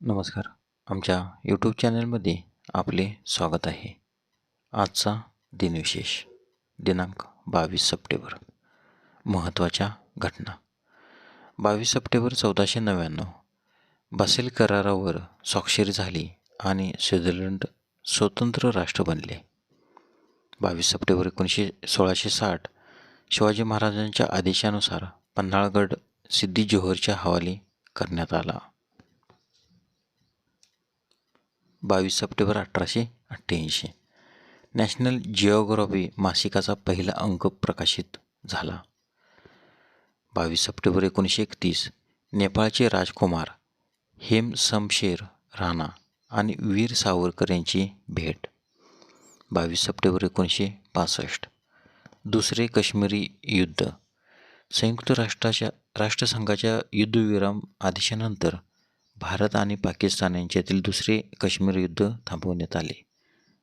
नमस्कार. आमच्या यूट्यूब चॅनलमध्ये आपले स्वागत आहे. आजचा दिनविशेष दिनांक बावीस सप्टेंबर. महत्त्वाच्या घटना. बावीस सप्टेंबर चौदाशे नव्याण्णव. बसेल करारावर स्वाक्षरी झाली आणि स्वित्झर्लंड स्वतंत्र राष्ट्र बनले. बावीस सप्टेंबर एकोणीसशे सोळाशे साठ शिवाजी महाराजांच्या आदेशानुसार पन्हाळगड सिद्धी जोहरच्या हवाली करण्यात आला. बावीस सप्टेंबर अठराशे अठ्ठ्याऐंशी. नॅशनल जिओग्राफी मासिकाचा पहिला अंक प्रकाशित झाला. बावीस सप्टेंबर एकोणीसशे एकतीस नेपाळचे राजकुमार हेम समशेर राणा आणि वीर सावरकर यांची भेट. बावीस सप्टेंबर एकोणीसशे पासष्ट दुसरे काश्मीरी युद्ध. संयुक्त राष्ट्राच्या राष्ट्रसंघाच्या युद्धविराम आदेशानंतर भारत आणि पाकिस्तान यांच्यातील दुसरे काश्मीर युद्ध थांबवण्यात आले.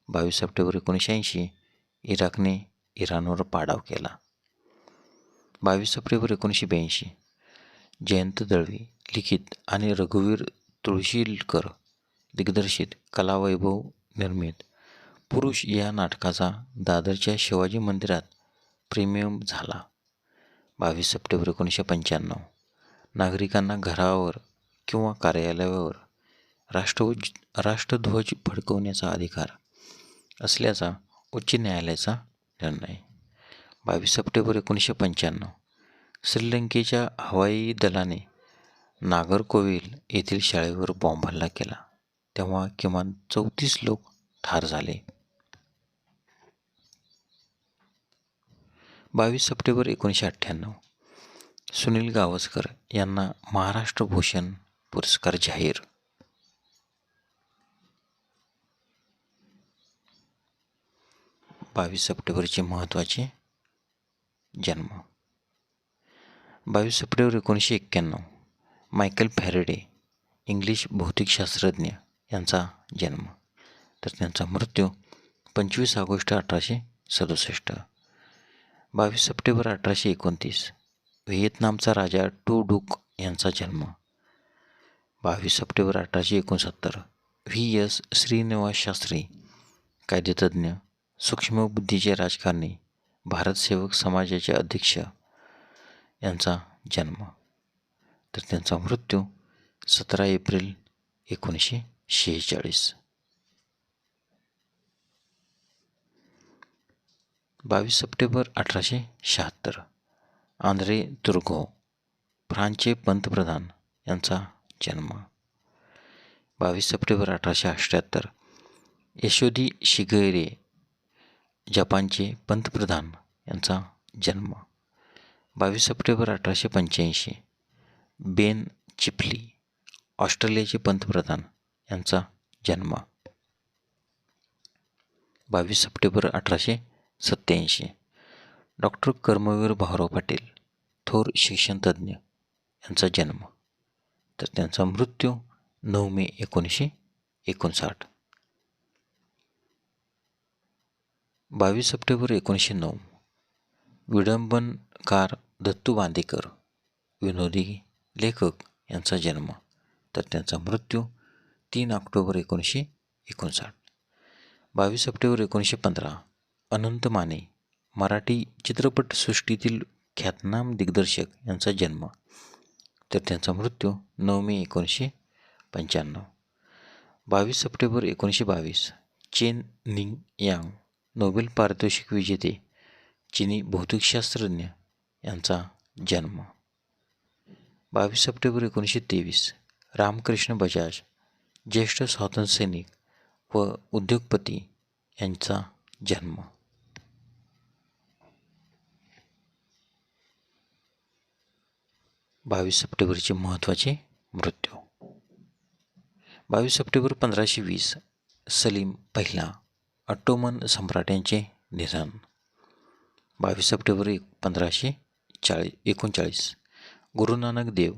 बावीस सप्टेंबर एकोणीसशे ऐंशी इराकने इराणवर पाडाव केला. बावीस सप्टेंबर एकोणीसशे ब्याऐंशी जयंत दळवी लिखित आणि रघुवीर तुळशीलकर दिग्दर्शित कलावैभव निर्मित पुरुष या नाटकाचा दादरच्या शिवाजी मंदिरात प्रीमियम झाला. बावीस सप्टेंबर एकोणीसशे पंच्याण्णव नागरिकांना घरावर किंवा कार्यालयावर राष्ट्रवज राष्ट्रध्वज फडकवण्याचा अधिकार असल्याचा उच्च न्यायालयाचा निर्णय. बावीस सप्टेंबर एकोणीसशे पंच्याण्णव श्रीलंकेच्या हवाई दलाने नागरकोविल येथील शाळेवर बॉम्ब हल्ला केला. तेव्हा किमान चौतीस लोक ठार झाले. बावीस सप्टेंबर एकोणीसशे अठ्ठ्याण्णव सुनील गावस्कर यांना महाराष्ट्र भूषण पुरस्कार जाहीर. बावीस सप्टेंबरचे महत्त्वाचे जन्म. बावीस सप्टेंबर एकोणीसशे एक्क्याण्णव. मायकल फॅरेडे इंग्लिश भौतिकशास्त्रज्ञ यांचा जन्म. तर त्यांचा मृत्यू पंचवीस ऑगस्ट अठराशे सदुसष्ट. बावीस सप्टेंबर अठराशे एकोणतीस. व्हिएतनामचा राजा टू डुक यांचा जन्म. बावीस सप्टेंबर अठराशे एकोणसत्तर. व्ही. एस. श्रीनिवास शास्त्री कायदेतज्ञ सूक्ष्मबुद्धीचे राजकारणी भारतसेवक समाजाचे अध्यक्ष यांचा जन्म. तर त्यांचा मृत्यू सतरा एप्रिल एकोणीसशे शेहेचाळीस. बावीस सप्टेंबर अठराशे शहात्तर. आंद्रे तुर्गो फ्रान्सचे पंतप्रधान यांचा जन्म. बावीस सप्टेंबर अठराशे अठ्ठ्याहत्तर. यशोदी शिगैरे जपानचे पंतप्रधान यांचा जन्म. बावीस सप्टेंबर अठराशे पंच्याऐंशी. बेन चिपली ऑस्ट्रेलियाचे पंतप्रधान यांचा जन्म. बावीस सप्टेंबर अठराशे सत्त्याऐंशी. डॉक्टर कर्मवीर भाऊराव पाटील थोर शिक्षणतज्ज्ञ यांचा जन्म. तर त्यांचा मृत्यू नऊ मे एकोणीसशे एकोणसाठ. बावीस सप्टेंबर एकोणीसशे नऊ. विडंबनकार दत्तू बांदेकर विनोदी लेखक यांचा जन्म. तर त्यांचा मृत्यू तीन ऑक्टोबर एकोणीसशे एकोणसाठ. बावीस सप्टेंबर एकोणीसशे पंधरा. अनंत माने मराठी चित्रपटसृष्टीतील ख्यातनाम दिग्दर्शक यांचा जन्म. तर त्यांचा मृत्यू नऊ मे एकोणीसशे पंच्याण्णव. बावीस सप्टेंबर एकोणीसशे बावीस. चेन निंग यांग नोबेल पारितोषिक विजेते चिनी भौतिकशास्त्रज्ञ यांचा जन्म. बावीस सप्टेंबर एकोणीसशे तेवीस. रामकृष्ण बजाज ज्येष्ठ स्वातंत्र्यसैनिक व उद्योगपती यांचा जन्म. बावीस सप्टेंबरचे महत्त्वाचे मृत्यू. बावीस सप्टेंबर पंधराशे वीस सलीम पहिला ऑटोमन सम्राट यांचे निधन. बावीस सप्टेंबर एक पंधराशे चाळीस एकोणचाळीस गुरु नानक देव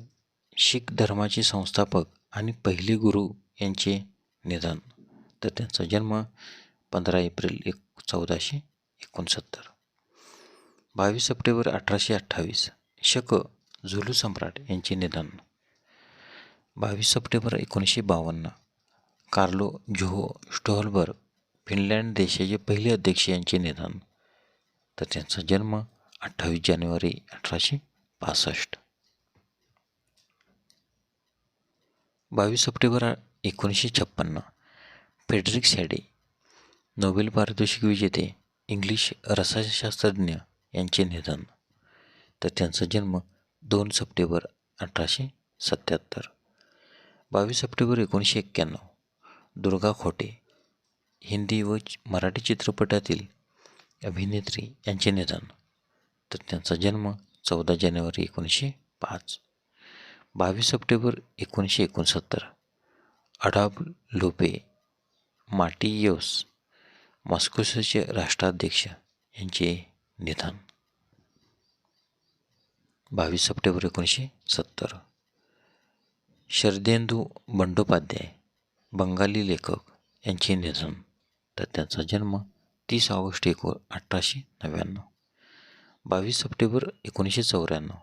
शीख धर्माचे संस्थापक आणि पहिले गुरु यांचे निधन. तर त्यांचा जन्म पंधरा एप्रिल एक चौदाशे एकोणसत्तर. बावीस सप्टेंबर अठराशे अठ्ठावीस शक झुलू सम्राट यांचे निधन. बावीस सप्टेंबर एकोणीसशे बावन्न कार्लो जोहो स्टोहलबर्ग फिनलँड देशाचे पहिले अध्यक्ष यांचे निधन. तर त्यांचा जन्म अठ्ठावीस जानेवारी अठराशे पासष्ट. बावीस सप्टेंबर एकोणीसशे छप्पन्न फेडरिक सॅडे नोबेल पारितोषिक विजेते इंग्लिश रसायनशास्त्रज्ञ यांचे निधन. तर त्यांचा जन्म दोन सप्टेंबर अठराशे सत्याहत्तर बावीस सप्टेंबर एकोणीसशे एक्क्याण्णव. दुर्गा खोटे हिंदी व मराठी चित्रपटातील अभिनेत्री यांचे निधन. तर त्यांचा जन्म चौदा जानेवारी एकोणीसशे पाच. बावीस सप्टेंबर एकोणीसशे एकोणसत्तर अडाब लोपे माटियोस मॉस्कोसचे राष्ट्राध्यक्ष यांचे निधन. बावीस सप्टेंबर एकोणीसशे सत्तर. शरदेंदू बंडोपाध्याय बंगाली लेखक यांचे निधन. तर त्यांचा जन्म तीस ऑगस्ट एको अठराशे नव्याण्णव. बावीस सप्टेंबर एकोणीसशे चौऱ्याण्णव.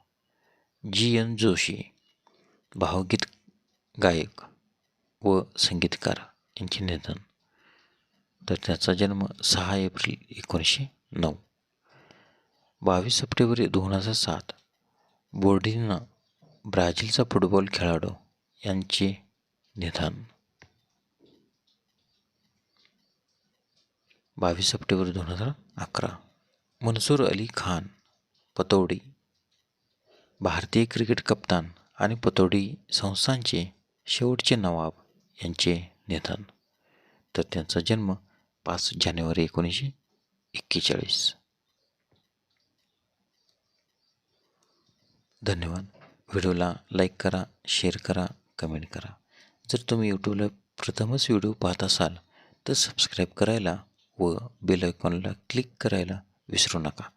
जी. एन. जोशी भावगीत गायक व संगीतकार यांचे निधन. तर त्याचा जन्म सहा एप्रिल एकोणीसशे नऊ. बावीस सप्टेंबर दोन हजार सात. बोर्डिना ब्राझीलचा फुटबॉल खेळाडू यांचे निधन. बावीस सप्टेंबर दोन हजार अकरा. मनसूर अली खान पतौडी भारतीय क्रिकेट कप्तान आणि पतौडी संस्थांचे शेवटचे नवाब यांचे निधन. तर त्यांचा जन्म पाच जानेवारी एकोणीसशे एक्केचाळीस. धन्यवाद. व्हिडिओला लाईक करा शेअर करा कमेंट करा. जर तुम्ही यूट्यूबला प्रथमच व्हिडिओ पाहत असाल तर सबस्क्राईब करायला व बेल आयकॉनला क्लिक करायला विसरू नका.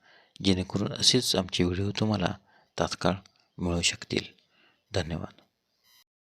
जेणेकरून असेच आमचे व्हिडिओ तुम्हाला तात्काळ मिळू शकतील. धन्यवाद.